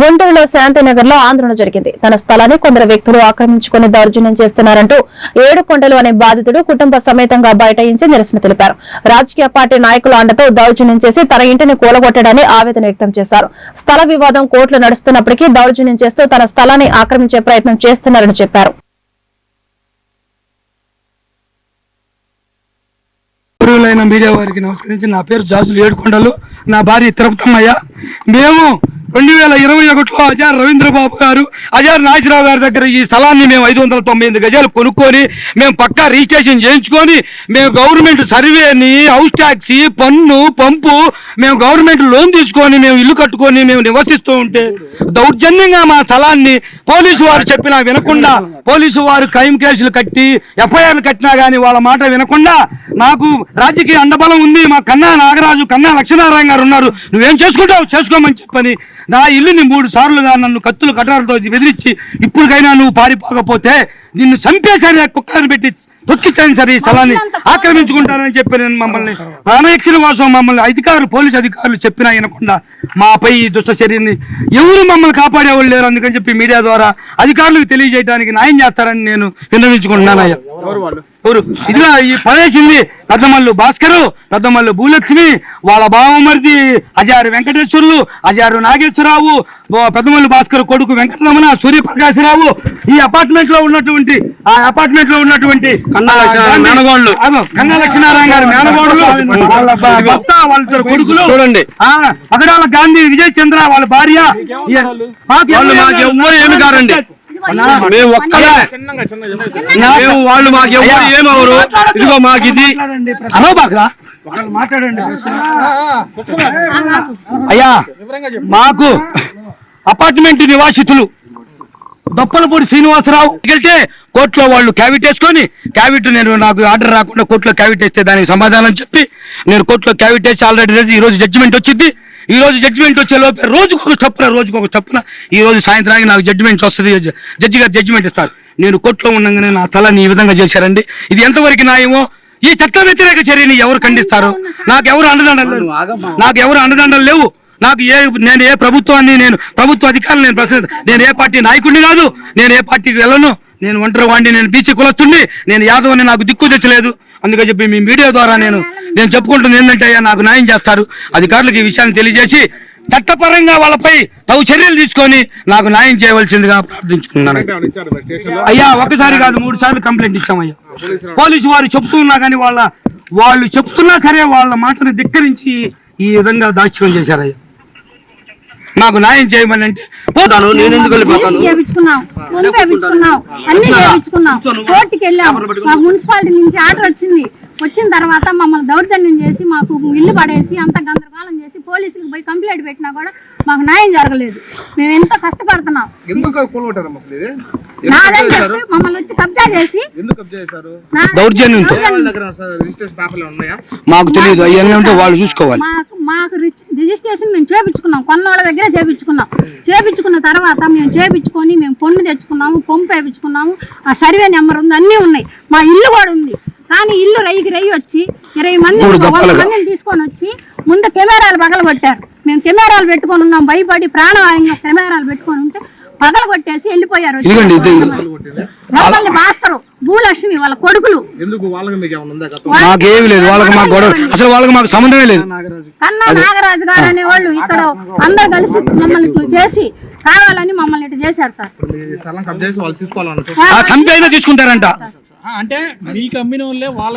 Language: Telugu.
గుంటూరులో శాంతినగర్లో ఆందోళన జరిగింది. తన స్థలాన్ని కొందరు వ్యక్తులు ఆక్రమించుకుని దౌర్జన్యం చేస్తున్నారంటూ ఏడు కొండలు అనే బాధితుడు కుటుంబ సమేతంగా బైఠాయించి నిరసన తెలిపారు. రాజకీయ పార్టీ నాయకుల అండతో దౌర్జన్యం చేసి తన ఇంటిని కూలగొట్టడాన్ని ఆవేదన వ్యక్తం చేశారు. స్థల వివాదం కోర్టులు నడుస్తున్నప్పటికీ దౌర్జన్యం చేస్తూ తన స్థలాన్ని ఆక్రమించే ప్రయత్నం చేస్తున్నారని చెప్పారు. మీడియా వారికి నమస్కరించి నా పేరు జాజులు ఏడుకొండలు. నా భార్య తిరుపతమ్మయ్య. మేము రెండు వేల ఇరవై ఒకటిలో అజార్ రవీంద్రబాబు గారు అజార్ నాసిరావు గారి దగ్గర ఈ స్థలాన్ని మేము ఐదు వందల తొంభై ఎనిమిది గజాలు కొనుక్కొని మేము పక్కా రిజిస్ట్రేషన్ చేయించుకొని మేము గవర్నమెంట్ సర్వేని హౌస్ ట్యాక్స్ పన్ను పంపు మేము గవర్నమెంట్ లోన్ తీసుకొని మేము ఇల్లు కట్టుకొని మేము నివసిస్తూ ఉంటే దౌర్జన్యంగా మా స్థలాన్ని పోలీసు వారు చెప్పినా వినకుండా పోలీసు వారు క్రైమ్ కేసులు కట్టి ఎఫ్ఐఆర్లు కట్టినా కానీ వాళ్ళ మాట వినకుండా నాకు రాజకీయ అండబలం ఉంది మా కన్నా నాగరాజు కన్నా లక్ష్మీనారాయణ గారు ఉన్నారు నువ్వేం చేసుకుంటావు? చేసుకోమని చెప్పని నా ఇల్లుని మూడు సార్లుగా నన్ను కత్తులు కటారుతో బెదిరించి ఇప్పటికైనా నువ్వు పారిపోకపోతే నిన్ను చంపేసరి కుక్కలను పెట్టి తొక్కించాను సరే ఈ స్థలాన్ని. ఆక్రమించుకుంటానని చెప్పి నేను మమ్మల్ని ప్రాణరక్షణ కోసం మమ్మల్ని అధికారులు పోలీసు అధికారులు చెప్పినా వినకుండా మాపై ఈ దుష్ట చర్యని ఎవరు మమ్మల్ని కాపాడేవాళ్ళు లేరు. అందుకని చెప్పి మీడియా ద్వారా అధికారులకు తెలియజేయడానికి న్యాయం చేస్తారని నేను విన్నవించుకుంటున్నాను అయ్యా. ఎవరు ఇదిగా ఈ పడేసింది పెద్దమల్లు భాస్కరు పెద్దమల్లు భూలక్ష్మి వాళ్ళ బావమరిది అజారు వెంకటేశ్వర్లు అజారు నాగేశ్వరరావు పెద్దమల్లు భాస్కర్ కొడుకు వెంకటరమణ సూర్యప్రకాశరావు ఈ అపార్ట్మెంట్లో ఉన్నటువంటి ఆ అపార్ట్మెంట్లో ఉన్నటువంటి మేనగోళ్ళు. కన్నా లక్ష్మీనారాయణ గారి మేనగోళ్ళు. భర్త వాళ్ళ కొడుకులు. చూడండి. ఆ, పగడాల గాంధీ విజయ్ చంద్ర వాళ్ళ భార్య ఏమి కారండి. మేము ఒక్కడే మేము వాళ్ళు మాకు ఎవరు ఏమవరు? ఇదిగో మాకు ఇది. హలో బాగా మాట్లాడండి అయ్యా మాకు అపార్ట్మెంట్ నివాసితులు దొప్పలపూడి శ్రీనివాసరావు వెళ్తే కోర్టులో వాళ్ళు క్యావిట్ వేసుకొని క్యావిట్ నేను నాకు ఆర్డర్ రాకుండా కోర్టులో క్యావిట్ వేస్తే దానికి సమాధానం చెప్పి నేను కోర్టులో క్యావిట్ వేసి ఆల్రెడీ ఈ రోజు జడ్జిమెంట్ వచ్చింది. ఈ రోజు జడ్జిమెంట్ వచ్చే లోపే రోజుకు ఒక స్టెప్పున రోజుకు ఒక స్టెప్పున ఈ రోజు సాయంత్రానికి నాకు జడ్జిమెంట్ వస్తుంది. జడ్జి గారు జడ్జిమెంట్ ఇస్తారు. నేను కోర్టులో ఉండగానే నా తలని ఈ విధంగా చేశారండి. ఇది ఎంతవరకు న్యాయమో ఈ చట్ట వ్యతిరేక చర్యని ఎవరు ఖండిస్తారు? నాకు ఎవరు అండదండలు లేవు. నాకు ఎవరు అండదండలు లేవు. నాకు ఏ నేను ఏ ప్రభుత్వాన్ని నేను ప్రభుత్వ అధికారులు నేను ప్రశ్న నేను ఏ పార్టీ నాయకుడిని కాదు. నేను ఏ పార్టీకి వెళ్ళను. నేను ఒంటరి వాడిని నేను బీసీ కులస్తుండి నేను యాదవ్ అని నాకు దిక్కు తెచ్చలేదు. అందుకని చెప్పి మీ మీడియా ద్వారా నేను నేను చెప్పుకుంటున్నాను ఏంటంటే అయ్యా నాకు న్యాయం చేస్తారు. అధికారులకు ఈ విషయాన్ని తెలియజేసి చట్టపరంగా వాళ్ళపై తగు చర్యలు తీసుకొని నాకు న్యాయం చేయవలసిందిగా ప్రార్థించుకున్నాను అయ్యా ఒకసారి కాదు మూడు సార్లు కంప్లైంట్ ఇచ్చామయ్యా. పోలీసు వారు చెప్తున్నా కానీ వాళ్ళ వాళ్ళు చెప్తున్నా సరే వాళ్ళ మాటను ధిక్కరించి ఈ విధంగా దాచుకొని చేశారయ్యా. నాకు న్యాయం చేయమని అంటే పోతాను నేను ఎందుకు వెళ్ళిపోతాను? చేయించుకున్నాం ముందు చేయించుకున్నాం అన్ని చేయించుకున్నాం కోర్టుకి వెళ్ళాం. మాకు మున్సిపాలిటీ నుంచి ఆర్డర్ వచ్చింది. వచ్చిన తర్వాత మమ్మల్ని దౌర్జన్యం చేసి మాకు ఇల్లు పడేసి అంత గందరగోళం చేసి పోలీసులకు పోయి కంప్లైంట్ పెట్టినా కూడా మాకు న్యాయం జరగలేదు. మేము ఎంత కష్టపడుతున్నాం. నాదని చెప్పి మమ్మల్ని వచ్చి కబ్జా చేసి మాకు తెలియదు అవన్నీ ఉంటే వాళ్ళు చూసుకోవాలి. మాకు మాకు రిజిస్ట్రేషన్ మేము చేపించుకున్నాం. కొన్న వాళ్ళ దగ్గర చేపించుకున్నాం. చేపించుకున్న తర్వాత మేము చేపించుకొని మేము పొన్ను తెచ్చుకున్నాము పంపు వేపించుకున్నాము ఆ సర్వే నెంబర్ ఉంది అన్నీ ఉన్నాయి. మా ఇల్లు కూడా ఉంది. కానీ ఇల్లు రైకి రయ్యి వచ్చి ఇరవై మంది. మందిని తీసుకొని వచ్చి ముందు కెమెరాలు పగల కొట్టారు మేము కెమెరాలు పెట్టుకొని ఉన్నాం భయపడి ప్రాణవాయంగా కెమెరాలు పెట్టుకొని ఉంటే పగల కొట్టేసి వెళ్ళిపోయారు భాస్కరు. భూలక్ష్మి వాళ్ళ కొడుకులు. ఎందుకు? వాళ్ళకి మీకు ఏమైనా ఉందా గతం? మాకేమి లేదు వాళ్ళకి మాకు గొడవ అసలు వాళ్ళకి మాకు సంబంధమే లేదు. కన్నా నాగరాజు గారు అనే వాళ్ళు ఇక్కడ అందరు కలిసి మమ్మల్ని చేసి కావాలని మమ్మల్ని ఇటు చేశారు సార్. మీ స్థలం కబ్జా చేసి వాళ్ళు తీసుకోవాలన్నట్టు ఆ చంపి అయినా తీసుకుంటారంట. అంటే మీకు అమ్మిన వాళ్ళే వాళ్ళ